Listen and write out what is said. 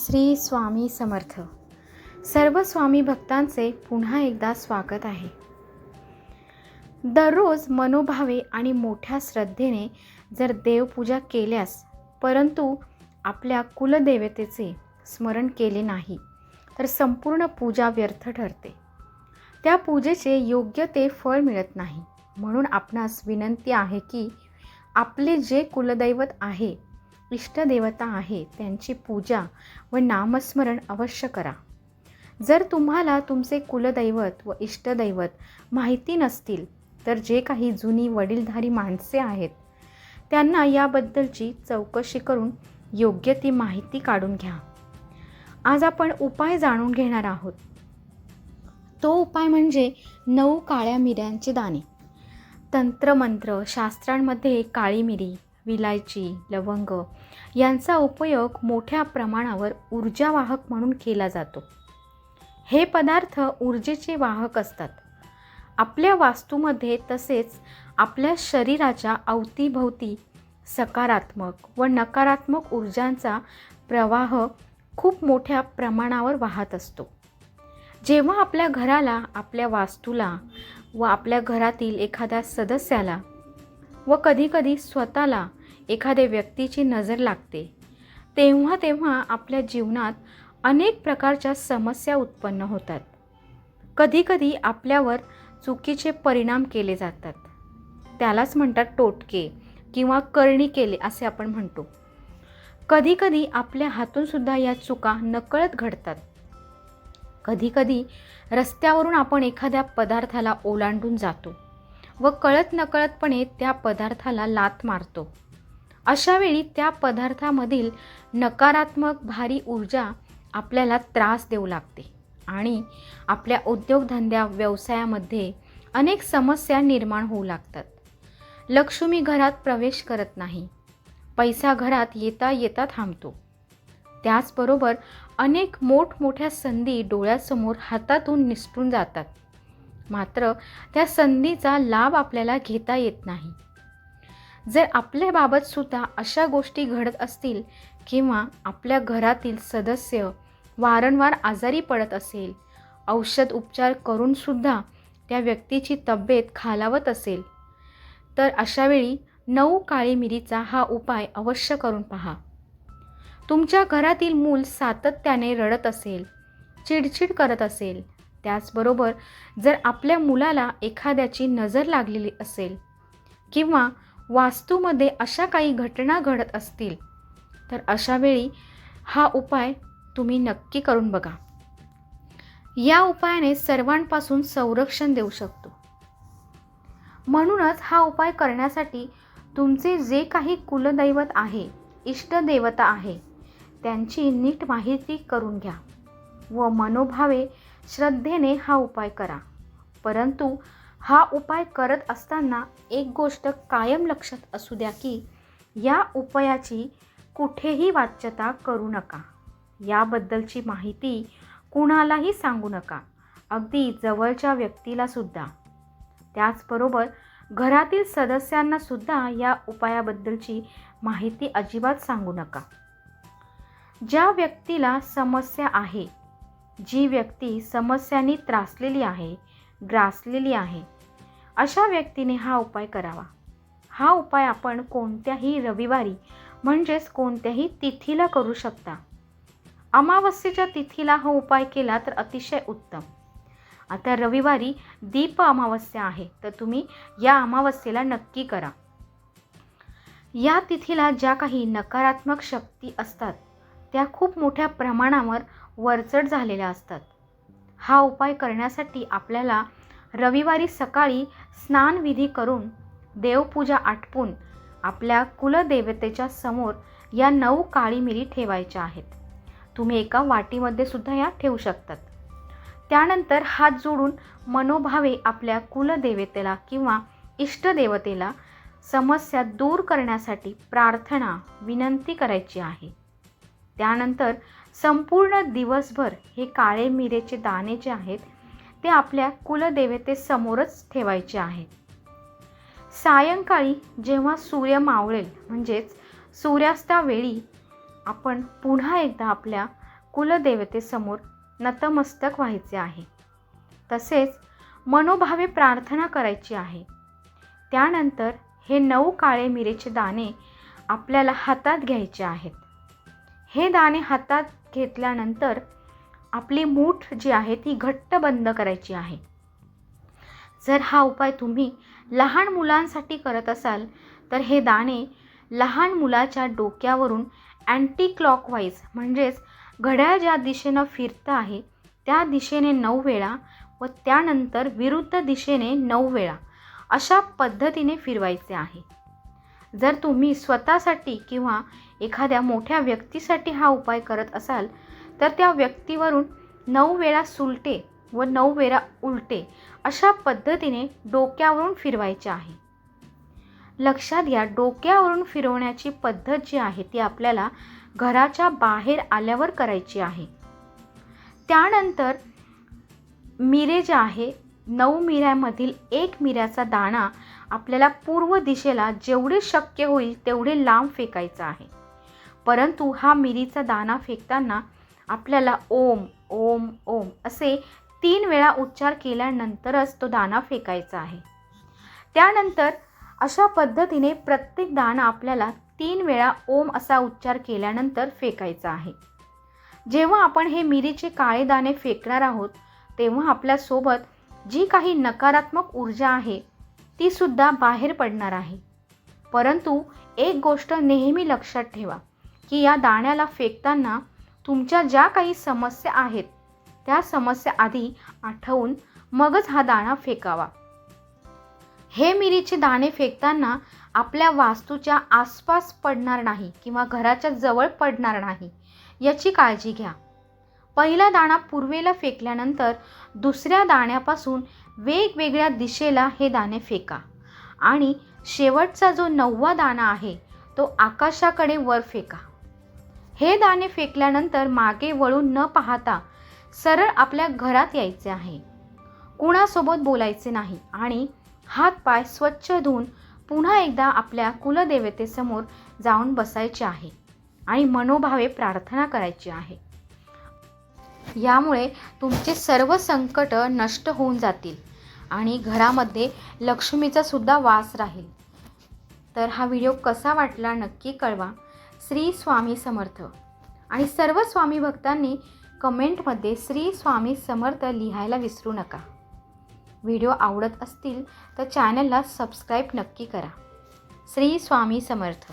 श्री स्वामी समर्थ. सर्व स्वामी भक्तांचे पुन्हा एकदा स्वागत आहे. दररोज मनोभावे आणि मोठ्या श्रद्धेने जर देवपूजा केल्यास परंतु आपल्या कुलदेवतेचे स्मरण केले नाही तर संपूर्ण पूजा व्यर्थ ठरते. त्या पूजेचे योग्य ते फळ मिळत नाही. म्हणून आपणास विनंती आहे की आपले जे कुलदैवत आहे इष्टदेवता आहे त्यांची पूजा व नामस्मरण अवश्य करा. जर तुम्हाला तुमचे कुलदैवत व इष्टदैवत माहिती नसतील तर जे काही जुनी वडीलधारी माणसे आहेत त्यांना याबद्दलची चौकशी करून योग्य ती माहिती काढून घ्या. आज आपण उपाय जाणून घेणार आहोत. तो उपाय म्हणजे नऊ काळ्या मिऱ्यांचे दाणे. तंत्रमंत्र शास्त्रांमध्ये काळी मिरी विलायची लवंग यांचा उपयोग मोठ्या प्रमाणावर ऊर्जावाहक म्हणून केला जातो. हे पदार्थ ऊर्जेचे वाहक असतात. आपल्या वास्तूमध्ये तसेच आपल्या शरीराच्या अवतीभोवती सकारात्मक व नकारात्मक ऊर्जांचा प्रवाह खूप मोठ्या प्रमाणावर वाहत असतो. जेव्हा आपल्या घराला आपल्या वास्तूला व आपल्या घरातील एखाद्या सदस्याला व कधीकधी स्वतःला एखाद्या व्यक्तीची नजर लागते. तेव्हा तेव्हा आपल्या जीवनात अनेक प्रकारच्या समस्या उत्पन्न होतात. कधीकधी आपल्यावर चुकीचे परिणाम केले जातात. त्यालाच म्हणतात टोटके किंवा करणी केले असे आपण म्हणतो. कधीकधी आपल्या हातूनसुद्धा या चुका नकळत घडतात. कधीकधी रस्त्यावरून आपण एखाद्या पदार्थाला ओलांडून जातो व कळत नकळतपणे त्या पदार्थाला लात मारतो. अशावेळी त्या पदार्थामधील नकारात्मक भारी ऊर्जा आपल्याला त्रास देऊ लागते आणि आपल्या उद्योगधंद्या व्यवसायामध्ये अनेक समस्या निर्माण होऊ लागतात. लक्ष्मी घरात प्रवेश करत नाही. पैसा घरात येता येता थांबतो. त्याचबरोबर अनेक मोठमोठ्या संधी डोळ्यासमोर हातातून निसटून जातात. मात्र त्या संधीचा लाभ आपल्याला घेता येत नाही. जर आपल्याबाबतसुद्धा अशा गोष्टी घडत असतील किंवा आपल्या घरातील सदस्य वारंवार आजारी पडत असेल औषध उपचार करूनसुद्धा त्या व्यक्तीची तब्येत खालावत असेल तर अशावेळी नऊ काळी मिरीचा हा उपाय अवश्य करून पहा. तुमच्या घरातील मूल सातत्याने रडत असेल चिडचिड करत असेल त्याचबरोबर जर आपल्या मुलाला एखाद्याची नजर लागलेली असेल किंवा वास्तूमध्ये अशा काही घटना घडत असतील तर अशावेळी हा उपाय तुम्ही नक्की करून बघा. या उपायाने सर्वांपासून संरक्षण देऊ शकतो. म्हणूनच हा उपाय करण्यासाठी तुमचे जे काही कुलदैवत आहे इष्टदेवता आहे त्यांची नीट माहिती करून घ्या व मनोभावे श्रद्धेने हा उपाय करा. परंतु हा उपाय करत असताना एक गोष्ट कायम लक्षात असू द्या की या उपायाची कुठेही वाच्यता करू नका. याबद्दलची माहिती कुणालाही सांगू नका. अगदी जवळच्या व्यक्तीला सुद्धा. त्याचबरोबर घरातील सदस्यांना सुद्धा या उपायाबद्दलची माहिती अजिबात सांगू नका. ज्या व्यक्तीला समस्या आहे जी व्यक्ती समस्यांनी त्रासलेली आहे ग्रासलेली आहे. अशा व्यक्तीने हा उपाय करावा. हा उपाय आपण कोणत्याही रविवारी म्हणजेच कोणत्याही तिथीला करू शकता. अमावस्येच्या तिथीला हा उपाय केला तर अतिशय उत्तम. आता रविवारी दीप अमावस्या आहे तर तुम्ही या अमावस्येला नक्की करा. या तिथीला ज्या काही नकारात्मक शक्ती असतात त्या खूप मोठ्या प्रमाणावर वरचढ झालेल्या असतात. हा उपाय करण्यासाठी आपल्याला रविवारी सकाळी स्नानविधी करून देवपूजा आटपून आपल्या कुलदेवतेच्या समोर या नऊ काळी मिरी ठेवायच्या आहेत. तुम्ही एका वाटीमध्ये सुद्धा या ठेवू शकतात. त्यानंतर हात जोडून मनोभावे आपल्या कुलदेवतेला किंवा इष्टदेवतेला समस्या दूर करण्यासाठी प्रार्थना विनंती करायची आहे. त्यानंतर संपूर्ण दिवसभर हे काळे मिरेचे दाणे जे आहेत ते आपल्या कुलदेवतेसमोरच ठेवायचे आहेत. सायंकाळी जेव्हा सूर्य मावळेल म्हणजेच सूर्यास्तावेळी आपण पुन्हा एकदा आपल्या कुलदेवतेसमोर नतमस्तक व्हायचे आहे. तसेच मनोभावे प्रार्थना करायची आहे. त्यानंतर हे नऊ काळे मिरेचे दाणे आपल्याला हातात घ्यायचे आहेत. हे दाणे हातात घेतल्यानंतर आपली मूठ जी आहे ती घट्ट बंद करायची आहे. जर हा उपाय तुम्ही लहान मुलांसाठी करत असाल तर हे दाणे लहान मुलाच्या डोक्यावरून अँटी क्लॉकवाईज म्हणजेच घड्याळ ज्या दिशेनं फिरतं आहे त्या दिशेने नऊ वेळा व त्यानंतर विरुद्ध दिशेने नऊ वेळा अशा पद्धतीने फिरवायचे आहे. जर तुम्ही स्वतःसाठी किंवा एखाद्या मोठ्या व्यक्तीसाठी हा उपाय करत असाल तर त्या व्यक्तीवरून नऊ वेळा सुलटे व नऊ वेळा उलटे अशा पद्धतीने डोक्यावरून फिरवायचे आहे. लक्षात घ्या डोक्यावरून फिरवण्याची पद्धत जी आहे ती आपल्याला घराच्या बाहेर आल्यावर करायची आहे. त्यानंतर मिरे जे आहे नऊ मिऱ्यामधील एक मिऱ्याचा दाणा आपल्याला पूर्व दिशेला जेवढे शक्य होईल तेवढे लांब फेकायचा आहे. परंतु हा मिरीचा दाणा फेकताना आपल्याला ओम ओम ओम असे तीन वेळा उच्चार केल्यानंतरच तो दाणा फेकायचा आहे. त्यानंतर अशा पद्धतीने प्रत्येक दाणा आपल्याला तीन वेळा ओम असा उच्चार केल्यानंतर फेकायचा आहे. जेव्हा आपण हे मिरीचे काळे दाणे फेकणार आहोत तेव्हा आपल्यासोबत जी काही नकारात्मक ऊर्जा आहे ती सुद्धा बाहेर पडणार आहे. परंतु एक गोष्ट नेहमी लक्षात ठेवा की या दाण्याला फेकताना तुमच्या ज्या काही समस्या आहेत त्या समस्या आधी आठवून मगच हा दाणा फेकावा. हे मिरीचे दाणे फेकताना आपल्या वास्तूच्या आसपास पडणार नाही किंवा घराच्या जवळ पडणार नाही याची काळजी घ्या. पहिला दाणा पूर्वेला फेकल्यानंतर दुसऱ्या दाण्यापासून वेगवेगळ्या दिशेला हे दाणे फेका. आणि शेवटचा जो नववा दाणा आहे तो आकाशाकडे वर फेका. हे दाणे फेकल्यानंतर मागे वळून न पाहता सरळ आपल्या घरात यायचे आहे. कुणासोबत बोलायचे नाही आणि हात पाय स्वच्छ धुवून पुन्हा एकदा आपल्या कुलदेवतेसमोर जाऊन बसायचे आहे आणि मनोभावे प्रार्थना करायची आहे. यामुळे तुमचे सर्व संकट नष्ट होऊन जातील आणि घरामध्ये लक्ष्मीचा सुद्धा वास राहील. तर हा व्हिडिओ कसा वाटला नक्की कळवा. श्री स्वामी समर्थ. आणि सर्व स्वामी भक्तांनी कमेंटमध्ये श्री स्वामी समर्थ लिहायला विसरू नका. व्हिडिओ आवडत असतील तर चॅनलला सबस्क्राईब नक्की करा. श्री स्वामी समर्थ.